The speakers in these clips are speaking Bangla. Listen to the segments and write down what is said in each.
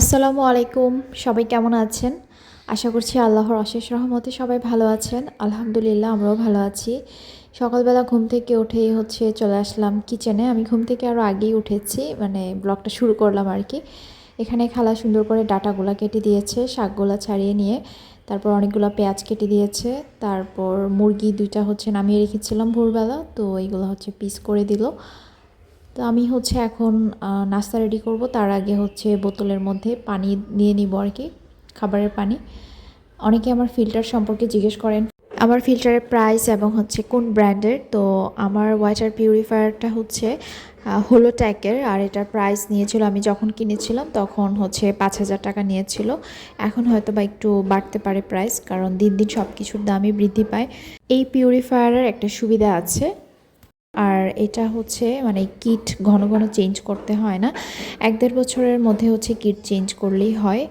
আসসালামু আলাইকুম। সবাই কেমন আছেন? আশা করছি আল্লাহর অশেষ রহমতে সবাই ভালো আছেন। আলহামদুলিল্লাহ, আমরাও ভালো আছি। সকালবেলা ঘুম থেকে উঠেই হচ্ছে চলে আসলাম কিচেনে আমি ঘুম থেকে আরও আগেই উঠেছি মানে ব্লগটা শুরু করলাম আর কি। এখানে খালা সুন্দর করে ডাটাগুলো কেটে দিয়েছে, শাকগুলো ছাড়িয়ে নিয়ে। তারপর অনেকগুলো পেঁয়াজ কেটে দিয়েছে। তারপর মুরগি দুইটা হচ্ছে নামিয়ে রেখেছিলাম ভোরবেলা, তো এইগুলো হচ্ছে পিস করে দিল। তো আমি হচ্ছে এখন নাস্তা রেডি করব। তার আগে হচ্ছে বোতলের মধ্যে পানি নিয়ে নিব আর কি, খাবারের পানি। অনেকে আমার ফিল্টার সম্পর্কে জিজ্ঞেস করেন, আমার ফিল্টারের প্রাইস এবং হচ্ছে কোন ব্র্যান্ডের তো আমার ওয়াটার পিউরিফায়ারটা হচ্ছে হোলো ট্যাকের আর এটার প্রাইস নিয়েছিল আমি যখন কিনেছিলাম তখন হচ্ছে পাঁচ হাজার টাকা নিয়েছিল। এখন হয়তো বা একটু বাড়তে পারে প্রাইস কারণ দিন দিন সব কিছুর দামই বৃদ্ধি পায়। এই পিউরিফায়ারের একটা সুবিধা আছে। আর এটা হচ্ছে মানে কিট ঘন ঘন চেঞ্জ করতে হয় না। এক দেড় বছরের মধ্যে হচ্ছে কিট চেঞ্জ করলেই হয়।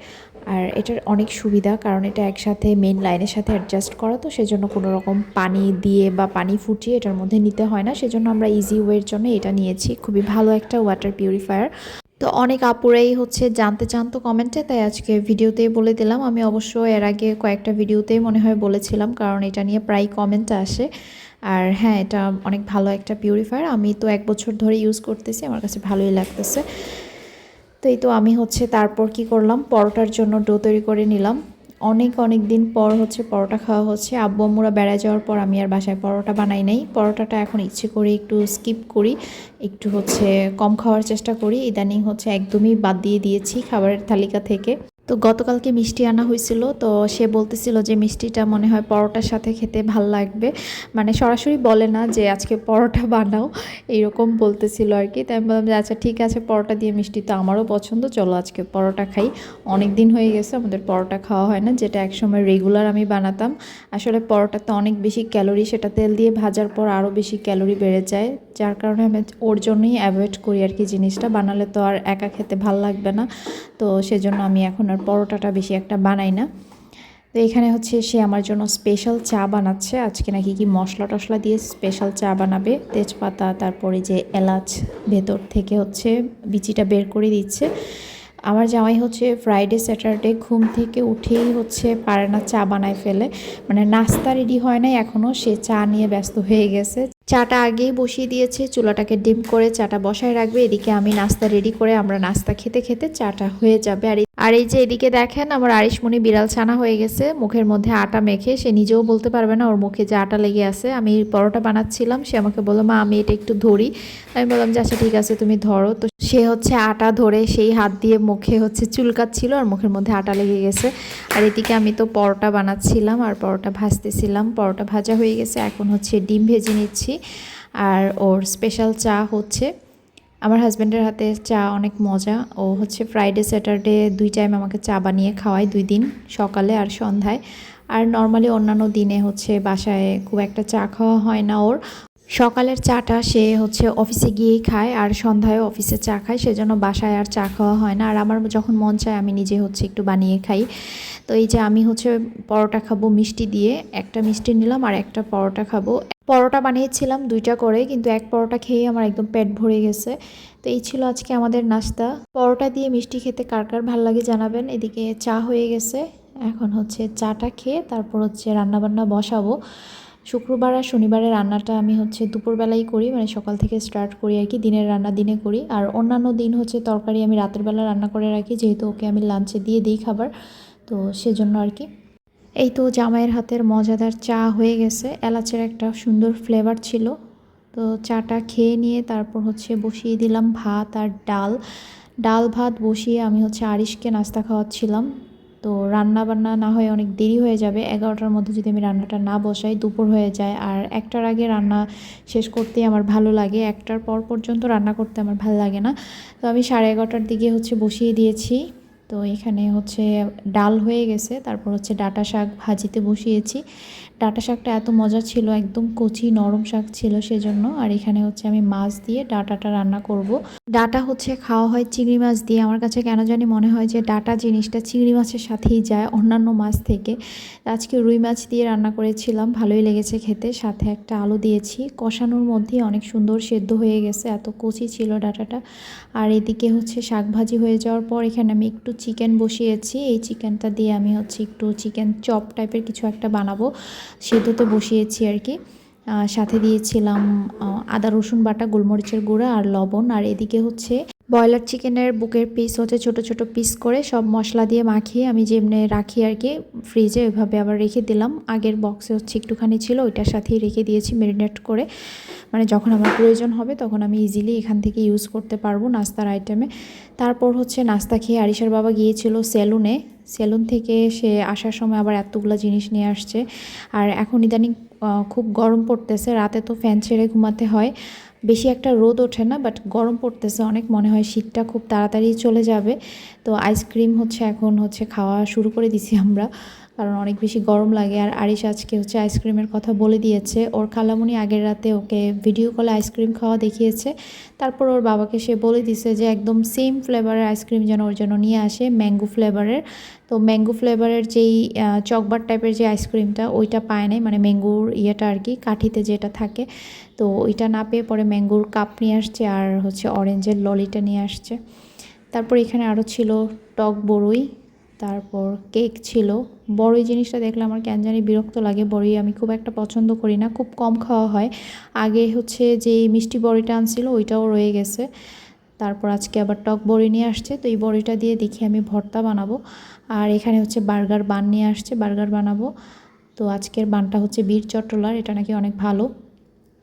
আর এটার অনেক সুবিধা, কারণ এটা একসাথে মেন লাইনের সাথে অ্যাডজাস্ট করা, তো সেজন্য কোনো রকম পানি দিয়ে বা পানি ফুটিয়ে এটার মধ্যে নিতে হয় না। সেজন্য আমরা ইজি ওয়ের জন্য এটা নিয়েছি। খুবই ভালো একটা ওয়াটার পিউরিফায়ার তো অনেক আপুরাই হচ্ছে জানতে চান তো কমেন্টে, তাই আজকে ভিডিওতেই বলে দিলাম। আমি অবশ্য এর আগে কয়েকটা ভিডিওতেই মনে হয় বলেছিলাম, কারণ এটা নিয়ে প্রায় কমেন্ট আসে। আর হ্যাঁ এটা অনেক ভালো একটা পিউরিফায়ার আমি তো এক বছর ধরে ইউজ করতেছি, আমার কাছে ভালোই লাগতেছে। তো এই তো আমি হচ্ছে তারপর কি করলাম, পরোটার জন্য ডো তৈরি করে নিলাম। অনেক অনেক দিন পর হচ্ছে পরোটা খাওয়া হচ্ছে। আব্বু আম্মুরা বেড়ায় যাওয়ার পর আমি আর বাসায় পরোটা বানাই নাই। পরোটাটা এখন ইচ্ছে করে একটু স্কিপ করি, একটু হচ্ছে কম খাওয়ার চেষ্টা করি। ইদানিং হচ্ছে একদমই বাদ দিয়ে দিয়েছি খাবারের তালিকা থেকে। তো গতকালকে মিষ্টি আনা হয়েছিল, তো সে বলতেছিল যে মিষ্টিটা মনে হয় পরোটার সাথে খেতে ভালো লাগবে। মানে সরাসরি বলে না যে আজকে পরোটা বানাও, এইরকম বলতেছিল আর কি। তাই আমি বললাম যে আচ্ছা ঠিক আছে, পরোটা দিয়ে মিষ্টি তো আমারও পছন্দ, চলো আজকে পরোটা খাই। অনেক দিন হয়ে গেছে, আমাদের পরোটা খাওয়া হয় না, যেটা একসময় রেগুলার আমি বানাতাম। আসলে পরোটাতে অনেক বেশি ক্যালোরি সেটা তেল দিয়ে ভাজার পর আরও বেশি ক্যালোরি বেড়ে যায়। যার কারণে আমি ওর জন্যই অ্যাভয়েড করি আর কি জিনিসটা। বানালে তো আর একা খেতে ভালো লাগবে না। তো সেজন্য আমি এখন আর পরোটাটা বেশি একটা বানাই না। তো এখানে হচ্ছে সে আমার জন্য স্পেশাল চা বানাচ্ছে। আজকে নাকি কি মশলা টশলা দিয়ে স্পেশাল চা বানাবে। তেজপাতা, তারপরে যে এলাচ ভেতর থেকে হচ্ছে বিচিটা বের করে দিচ্ছে। আমার জামাই হচ্ছে ফ্রাইডে স্যাটারডে ঘুম থেকে উঠেই হচ্ছে পারে না চা বানায় ফেলে। মানে নাস্তা রেডি হয় নাই এখনও সে চা নিয়ে ব্যস্ত হয়ে গেছে। চাটা আগেই বসিয়ে দিয়েছে, চুলাটাকে ডিম করে চাটা বসায় রাখবে। এদিকে আমি নাস্তা রেডি করে আমরা নাস্তা খেতে খেতে চাটা হয়ে যাবে। আর আর এই যে এদিকে দেখেন, আমার আরিশমণি বিড়াল ছানা হয়ে গেছে। মুখের মধ্যে আটা মেখে, সে নিজেও বলতে পারবে না ওর মুখে যে আটা লেগে আছে। আমি পরোটা বানাচ্ছিলাম, সে আমাকে বলল, মা, আমি এটা একটু ধরি। আমি বললাম, যে আচ্ছা ঠিক আছে, তুমি ধরো। তো সে হচ্ছে আটা ধরে সেই হাত দিয়ে হচ্ছে চুলকাচ্ছিল আর মুখের মধ্যে আটা লেগে গেছে। আর এদিকে আমি তো পরোটা বানাচ্ছিলাম আর পরোটা ভাজতেছিলাম। পরোটা ভাজা হয়ে গেছে, এখন হচ্ছে ডিম ভেজে নিচ্ছি। আর ওর স্পেশাল চা হচ্ছে, আমার হাজব্যান্ডের হাতে চা অনেক মজা। ও হচ্ছে ফ্রাইডে স্যাটারডে দুই টাইম আমাকে চা বানিয়ে খাওয়ায় দুই দিন, সকালে আর সন্ধ্যায়। আর নর্মালি অন্যান্য দিনে হচ্ছে বাসায় খুব একটা চা খাওয়া হয় না ওর। সকালের চাটা সে হচ্ছে অফিসে গিয়েই খায় আর সন্ধ্যায় অফিসে চা খায়, সেজন্য বাসায় আর চা খাওয়া হয় না। আর আমার যখন মন চায় আমি নিজে হচ্ছে একটু বানিয়ে খাই। তো এই যে আমি হচ্ছে পরোটা খাব মিষ্টি দিয়ে, একটা মিষ্টি নিলাম আর একটা পরোটা খাব। পরোটা বানিয়েছিলাম দুইটা করে, কিন্তু এক পরোটা খেয়ে আমার একদম পেট ভরে গেছে। তো এই ছিল আজকে আমাদের নাস্তা। পরোটা দিয়ে মিষ্টি খেতে কার কার ভালো লাগে জানাবেন। এদিকে চা হয়ে গেছে, এখন হচ্ছে চাটা খেয়ে তারপর হচ্ছে রান্নাবান্না বসাবো। শুক্রবার আর শনিবারের রান্নাটা আমি হচ্ছে দুপুরবেলাই করি মানে সকাল থেকে স্টার্ট করি আর কি, দিনের রান্না দিনে করি। আর অন্যান্য দিন হচ্ছে তরকারি আমি রাতের বেলা রান্না করে রাখি, যেহেতু ওকে আমি লাঞ্চে দিয়ে দিই খাবার, তো সেজন্য আর কি। এই তো জামাইয়ের হাতের মজাদার চা হয়ে গেছে। এলাচের একটা সুন্দর ফ্লেভার ছিল। তো চাটা খেয়ে নিয়ে তারপর হচ্ছে বসিয়ে দিলাম ভাত আর ডাল। ডাল ভাত বসিয়ে আমি হচ্ছে আরিশকে নাস্তা খাওয়াচ্ছিলাম। তো রান্না বান্না না হয়ে অনেক দেরি হয়ে যাবে। এগারোটার মধ্যে যদি আমি রান্নাটা না বসাই, দুপুর হয়ে যায়। আর একটার আগে রান্না শেষ করতে আমার ভালো লাগে। একটার পর পর্যন্ত রান্না করতে আমার ভালো লাগে না। তো আমি সাড়ে এগারোটার দিকে হচ্ছে বসিয়ে দিয়েছি। তো এখানে হচ্ছে ডাল হয়ে গেছে, তারপর হচ্ছে ডাটা শাক ভাজিতে বসিয়েছি। ডাটা শাকটা এত মজা ছিল, একদম কচি নরম শাক ছিল সেজন্য। আর এখানে হচ্ছে আমি মাছ দিয়ে ডাটাটা রান্না করব। ডাটা হচ্ছে খাওয়া হয় চিংড়ি মাছ দিয়ে। আমার কাছে কেন জানি মনে হয় যে ডাটা জিনিসটা চিংড়ি মাছের সাথেই যায় অন্যান্য মাছ থেকে। আজকে রুই মাছ দিয়ে রান্না করেছিলাম, ভালোই লেগেছে খেতে। সাথে একটা আলু দিয়েছি। কষানোর মধ্যেই অনেক সুন্দর সেদ্ধ হয়ে গেছে, এত কচি ছিল ডাটাটা। আর এদিকে হচ্ছে শাক ভাজি হয়ে যাওয়ার পর এখানে আমি একটু চিকেন বসিয়েছি। এই চিকেনটা দিয়ে আমি হচ্ছে একটু চিকেন চপ টাইপের কিছু একটা বানাবো। সেদ্ধতে বসিয়েছি আর কি সাথে দিয়েছিলাম আদা রসুন বাটা, গোলমরিচের গুঁড়া আর লবণ। আর এদিকে হচ্ছে ব্রয়লার চিকেনের বুকের পিস হচ্ছে ছোট ছোট পিস করে সব মশলা দিয়ে মাখিয়ে আমি যেমনি রাখি আর কি ফ্রিজে ওইভাবে আবার রেখে দিলাম। আগের বক্সে হচ্ছে একটুখানি ছিল, ওইটার সাথেই রেখে দিয়েছি ম্যারিনেট করে। মানে যখন আমার প্রয়োজন হবে তখন আমি ইজিলি এখান থেকে ইউজ করতে পারব নাস্তার আইটেমে তারপর হচ্ছে নাস্তা খেয়ে আরিশার বাবা গিয়েছিল সেলুনে সেলুন থেকে সে আসার সময় আবার এতগুলো জিনিস নিয়ে আসছে। আর এখন ইদানিং খুব গরম পড়তেছে, রাতে তো ফ্যান ছেড়ে ঘুমাতে হয়। বেশি একটা রোদ ওঠে না বাট গরম পড়তেছে। অনেক মনে হয় শীতটা খুব তাড়াতাড়ি চলে যাবে। তো আইসক্রিম হচ্ছে এখন হচ্ছে খাওয়া শুরু করে দিছি আমরা। কারণ অনেক বেশি গরম লাগে। আর আরিশ আজকে হচ্ছে আইসক্রিমের কথা বলে দিয়েছে। ওর খালামুনি আগের রাতে ওকে ভিডিও কলে আইসক্রিম খাওয়া দেখিয়েছে। তারপর ওর বাবাকে সে বলে দিছে যে, একদম সেম ফ্লেভারের আইসক্রিম যেন ওর জন্য নিয়ে আসে ম্যাঙ্গো ফ্লেভারের তো ম্যাঙ্গো ফ্লেভারের যেই চকবার টাইপের যে আইসক্রিমটা, ওইটা পায় নাই। মানে ম্যাঙ্গোর ইয়েটা আর কি, কাঠিতে যেটা থাকে। তো ওইটা না পেয়ে পরে ম্যাঙ্গোর কাপ নিয়ে আসছে আর হচ্ছে অরেঞ্জের ললিটা নিয়ে আসছে। তারপর এখানে আরও ছিল টক বড়ই তারপর কেক ছিল। বড়ই জিনিসটা দেখলে আমার কেন জানি বিরক্ত লাগে। বড়ই আমি খুব একটা পছন্দ করি না, খুব কম খাওয়া হয়। আগে হচ্ছে যে মিষ্টি বড়িটা আনছিল ওইটাও রয়ে গেছে। তারপর আজকে আবার টক বড়ি নিয়ে আসছে, তো এই বড়িটা দিয়ে দেখি আমি ভর্তা বানাবো। আর এখানে হচ্ছে বার্গার বান নিয়ে আসছে, বার্গার বানাবো। তো আজকের বানটা হচ্ছে বীর চট্টলার, এটা নাকি অনেক ভালো।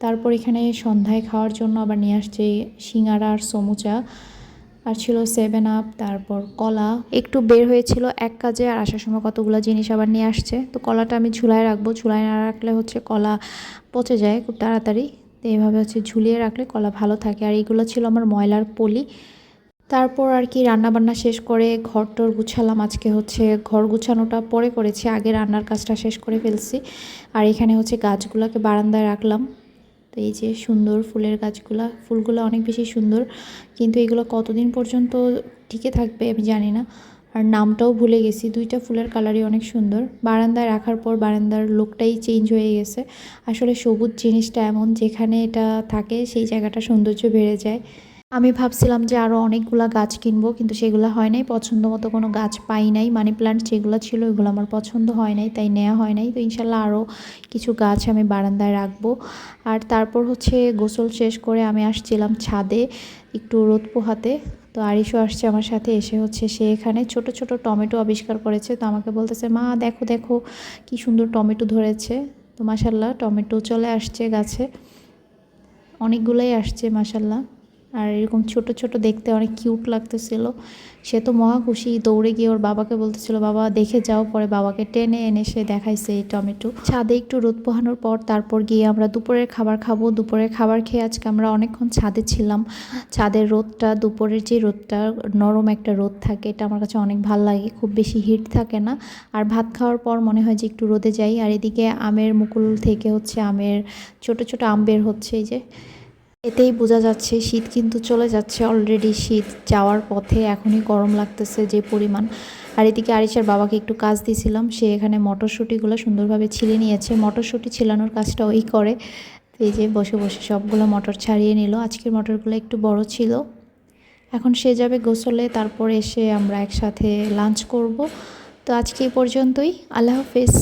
তারপর এখানে সন্ধ্যায় খাওয়ার জন্য আবার নিয়ে আসছে সিঙ্গারা আর সমুচা। আর ছিল সেভেন আপ তারপর কলা। একটু বের হয়েছিল এক কাজে আর আসার সময় কতগুলো জিনিস আবার নিয়ে আসছে। তো কলাটা আমি ঝুলায় রাখব। ঝুলায় না রাখলে হচ্ছে কলা পচে যায় খুব তাড়াতাড়ি। তো এইভাবে হচ্ছে ঝুলিয়ে রাখলে কলা ভালো থাকে। আর এইগুলো ছিল আমার ময়লার পলি। তারপর আর কি রান্নাবান্না শেষ করে ঘর টর গুছালাম। আজকে হচ্ছে ঘর গুছানোটা পরে করেছি। আগে রান্নার কাজটা শেষ করে ফেলছি। আর এখানে হচ্ছে গাছগুলোকে বারান্দায় রাখলাম। তো এই যে সুন্দর ফুলের গাছগুলো, ফুলগুলো অনেক বেশি সুন্দর। কিন্তু এগুলো কতদিন পর্যন্ত টিকে থাকবে আমি জানি না। আর নামটাও ভুলে গেছি, দুইটা ফুলের কালারই অনেক সুন্দর। বারান্দায় রাখার পর বারান্দার লোকটাই চেঞ্জ হয়ে গেছে। আসলে সবুজ জিনিসটা এমন যেখানে এটা থাকে, সেই জায়গাটা সৌন্দর্য বেড়ে যায়। আমি ভাবছিলাম যে আরও অনেকগুলা গাছ কিনবো, কিন্তু সেগুলো হয় নাই। পছন্দ মতো কোনো গাছ পাই নাই। মানি প্লান্ট যেগুলো ছিল, ওইগুলো আমার পছন্দ হয় নাই, তাই নেওয়া হয় নাই। তো ইনশাল্লাহ আরও কিছু গাছ আমি বারান্দায় রাখব। আর তারপর হচ্ছে গোসল শেষ করে আমি আসছিলাম ছাদে একটু রোদ পোহাতে। তো আরিশও আসছে আমার সাথে, এসে হচ্ছে সে এখানে ছোট ছোট টমেটো আবিষ্কার করেছে। তো আমাকে বলতেছে, মা, দেখো দেখো, কি সুন্দর টমেটো ধরেছে। তো মাসাল্লাহ টমেটো চলে আসছে গাছে। অনেকগুলোই আসছে মাসাল্লাহ আর এরকম ছোট ছোট দেখতে অনেক কিউট লাগতেছিল। সে তো মহা খুশি, দৌড়ে গিয়ে ওর বাবাকে বলতেছিল, বাবা, দেখে যাও। পরে বাবাকে টেনে এনে সে দেখাইছে এই টমেটো। ছাদে একটু রোদ পোহানোর পর তারপর গিয়ে আমরা দুপুরের খাবার খাব। দুপুরের খাবার খেয়ে আজকে আমরা অনেকক্ষণ ছাদে ছিলাম। ছাদের রোদটা, দুপুরের যে রোদটা, নরম একটা রোদ থাকে, এটা আমার কাছে অনেক ভালো লাগে। খুব বেশি হিট থাকে না। আর ভাত খাওয়ার পর মনে হয় যে একটু রোদে যাই। আর এদিকে আমের মুকুল থেকে হচ্ছে আমের, ছোট ছোট আম বের হচ্ছে এই যে। এতেই বোঝা যাচ্ছে শীত কিন্তু চলে যাচ্ছে অলরেডি শীত যাওয়ার পথে এখনই গরম লাগতেছে যে পরিমাণ। আর এদিকে আরিশার বাবাকে একটু কাজ দিয়েছিলাম। সে এখানে মটরশুঁটিগুলো সুন্দরভাবে ছিলে নিয়েছে। মটরশুঁটি ছিলানোর কাজটা ওই করে। এই যে বসে বসে সবগুলো মটর ছাড়িয়ে নিল। আজকের মটরগুলো একটু বড় ছিল। এখন সে যাবে গোসলে। তারপর এসে আমরা একসাথে লাঞ্চ করব। তো আজকে এই পর্যন্তই। আল্লাহ হাফেজ।